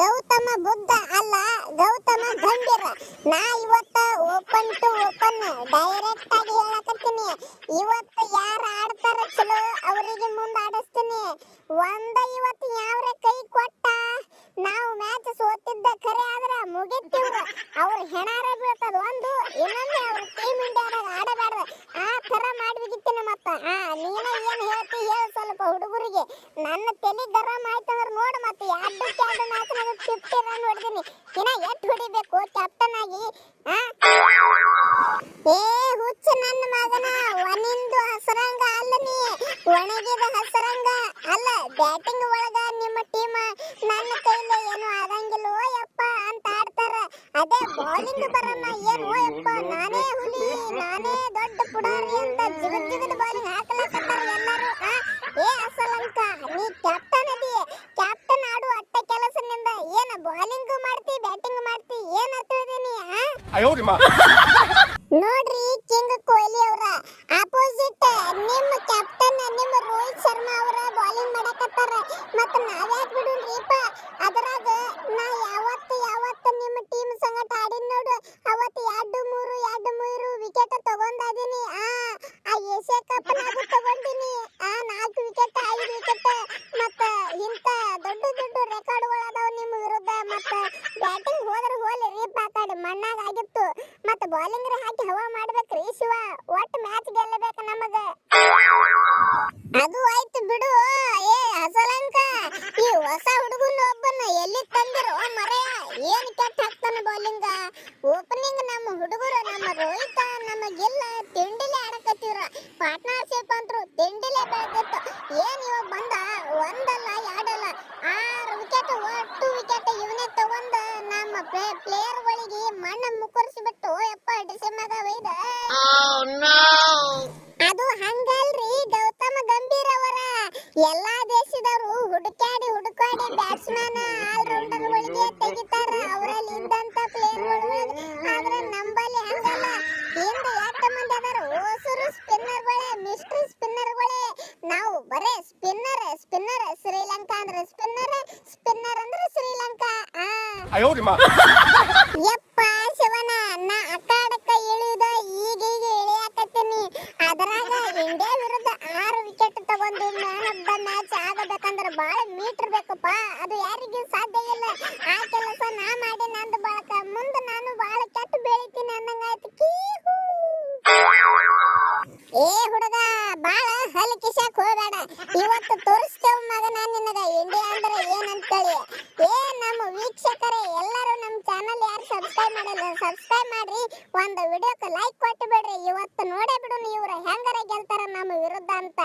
ಗೌತಮ ಬುದ್ಧ ಅಲ್ಲ, ಗೌತಮ ಗಂಭೀರ. ನಾ ಇವತ್ತ ಓಪನ್ ಟು ಓಪನ್ ಡೈರೆಕ್ಟ್ ಆಗಿ ಹೇಳಕತ್ತೀನಿ. ಇವತ್ತ ಯಾರು ಆಡ್ತಾರ ಚಲೋ, ಅವರಿಗೆ ಮುಂದೆ ಆಡಿಸ್ತೀನಿ. ಒಂದ ಇವತ್ತು ಯಾವ್ರೆ ಕೈ ಕೊಟ್ಟ ನಾವು ಮ್ಯಾಚ್ ಸೋತಿದ್ದ ಕರೆ ಆದ್ರೆ ಮುಗಿತೀವ್ರ. ಅವ್ರ ಹೆಣಾರ ಬೀಳ್ತದ ಒಂದು, ಇನ್ನೊಂದು ಅವ್ರ ಟೀಮ್ ಇಂಡಿಯಾದಾಗ ಆಡಬಾರ್ದ. ಆ ತರ ಮಾಡ್ಬಿಗಿತ್ತೀನಿ ಮತ್ತ ಆ, ನೀನ ಏನ್ ಹೇಳ್ತಿ ಹೇಳ ಸ್ವಲ್ಪ ಹುಡುಗರಿಗೆ. ನನ್ನ ತಲೆ ಗರಂ ಆಯ್ತಂದ್ರ ನೋಡು ಮತ್ತೆ ಎರಡು ಎರಡು ಮ್ಯಾಚ್ನಾಗ ಫಿಫ್ಟಿ ರನ್ ಹೊಡೆದಿನಿ. ಇನ್ನ ಎಷ್ಟು ಹೊಡಿಬೇಕು? ಕ್ಯಾಪ್ಟನ್ ಆಗಿ, ಆ? ಏ, ಹುಚ್ಚ ನನ್ನ ಮಗನ. ಒನಿಂದು ಹಸರಂಗ ಅಲ್ಲ ನೀ. ಒಣಗಿದ ಹಸರಂಗ. ಅಲ್ಲ ಬ್ಯಾಟಿಂಗ್ ಒಳಗ ಅಲ್ಲಿಂದ ಬರೋಣ ಏನ್ ಯಪ್ಪ ನಾನೇ ಹುಲಿ ನಾನೇ ದೊಡ್ಡ ಪುಡಾರಿ ಅಂತ ಜಿಗದ್ ಜಿಗದ್ ಬಾಲಿಂಗ್ ಹಾಕಲಾಕತ್ತಾರ ಎಲ್ಲರೂ ಏ ಅಸಲಂಕ ನೀ ಕ್ಯಾಪ್ಟನ್ ಅದಿ. ಕ್ಯಾಪ್ಟನ್ ಆಡು ಅಟ್ಟ ಕೆಲಸನಿಂದ ಏನ ಬಾಲಿಂಗ್ ಮಾಡ್ತಿ ಬ್ಯಾಟಿಂಗ್ ಮಾಡ್ತಿ ಏನ ತಿಳಿದೀನಿ ನೋಡ್ರಿ ಆ ಏಷ್ಯಾ ಕಪ್ ನಾಗು ತಗೊಂಡಿನಿ. ಆ ನಾಲ್ಕು ವಿಕೆಟ್ ಐದು ವಿಕೆಟ್ ಮತ್ತ ಇಂತ ದೊಡ್ಡ ದೊಡ್ಡ ರೆಕಾರ್ಡ್ಗಳು ಅದಾವ ನಿಮ್ಮ ವಿರುದ್ಧ. ಮತ್ತ ಬ್ಯಾಟಿಂಗ್ ಹೋದ್ರ ಹೋಲಿ ರೀ ಆ ಮಣ್ಣಾಗ ಆಗಿತ್ತು. ಮತ್ತ ಬೌಲಿಂಗ್ ಹಾಕಿ ಹವಾ ಮಾಡ್ಬೇಕ್ರಿ ಶಿವ. ಒಟ್ಟು ಮ್ಯಾಚ್ ಗೆಲ್ಲಬೇಕು ನಮಗ. ಅದು ಆಯ್ತು ಬಿಡು. ಏ ಅಸಲಂಕ ಈ ಹೊಸ ಹುಡುಗನ ಒಬ್ಬನ ಎಲ್ಲಿ ತಂದಿರೋ ಮರೆಯ? ಏನ್ ಕೆಟ್ಟ ಹಾಕ್ತಾನ ಬೌಲಿಂಗ್ ಓಪನಿಂಗ್ ನಮ್ಮ ಹುಡುಗರು ನಮ್ಮ ರೋಹಿತ ನಮ್ಮ ಗಿಲ್ಲ ತಿಂಡಿಲೆ ಆಡಕತ್ತಿರ ಪಾರ್ಟ್ನರ್ಶಿಪ್ ಅಂತರು ದಿಂಡಿಲೇ ಬೆಳೆದಿತ್ತು. ಏನ್ ಇವಾಗ ಬಂದ? ಒಂದಲ್ಲ ಎರಡಲ್ಲ. ಆರು ವಿಕೆಟ್ ಒಟ್ಟು ವಿಕೆಟ್ ಇವನೇ ತಗೊಂಡ ನಮ್ಮ ಪ್ಲೇಯರ್ಗಳಿಗೆ ಮಣ್ಣ ಮುಕ್ಕರಿಸಿಬಿಟ್ಟು ಯಪ್ಪ ಡಿಸೆಂಬರ್ ಒಯ್ದ. ಅದು ಹಂಗಲ್ರಿ ಗೌತಮ ಗಂಭೀರ್ ಅವರ. ಎಲ್ಲಾ ದೇಶದವರು ಹುಡುಕಾಡಿ ಹುಡುಕಾಡಿ ಬ್ಯಾಟ್ಸ್ಮನ್ ಆಲ್ರೌಂಡರ್ಗಳಿಗೆ ಅಯ್ಯೋರಿ ಮಾ. ಯಪ್ಪ ಶಿವನ, ನಾ ಅಕಾಡಕ್ಕ ಇಳಿದ ಈಗ ಈಗ ಇಳಿಯಾಕತ್ತೀನಿ. ಅದರಾಗ ಇಂಡಿಯಾ ವಿರುದ್ಧ ಆರು ವಿಕೆಟ್ ತಗೊಂಡು ಮ್ಯಾನ್ ಆಫ್ ದ ಮ್ಯಾಚ್ ಆಗಬೇಕಂದ್ರೆ ಭಾಳ ಮೀಟರ್ ಬೇಕಪ್ಪ. ಅದು ಯಾರಿಗೂ ಸಾಧ್ಯ ಇಲ್ಲ. ಆ ಕೆಲಸ ನಾ ಮಾಡಿ ನಂದು ಬಳಕ. ಮುಂದೆ ನಾನು ಬಾಳ ಕೆಟ್ಟ ಬೆಳಿತೀನಿ ಅನ್ನಂಗಾಯ್ತು. ಕೀಹೂ. ಏ ಹುಡುಗ ಬಾಳ ಹಲ್ ಹೋಗಬೇಡ. ಇವತ್ತು ಮಾಡಿಲ್ಲ ಸಬ್ಸ್ಕ್ರೈಬ್ ಮಾಡ್ರಿ. ಒಂದು ವಿಡಿಯೋಕ್ಕೆ ಲೈಕ್ ಕೊಟ್ಟು ಬಿಡ್ರಿ. ಇವತ್ತು ನೋಡೇ ಬಿಡು ಇವ್ರು ಹೆಂಗಾರ ಗೆಲ್ತಾರ ನಮ್ಮ ವಿರುದ್ಧ ಅಂತ.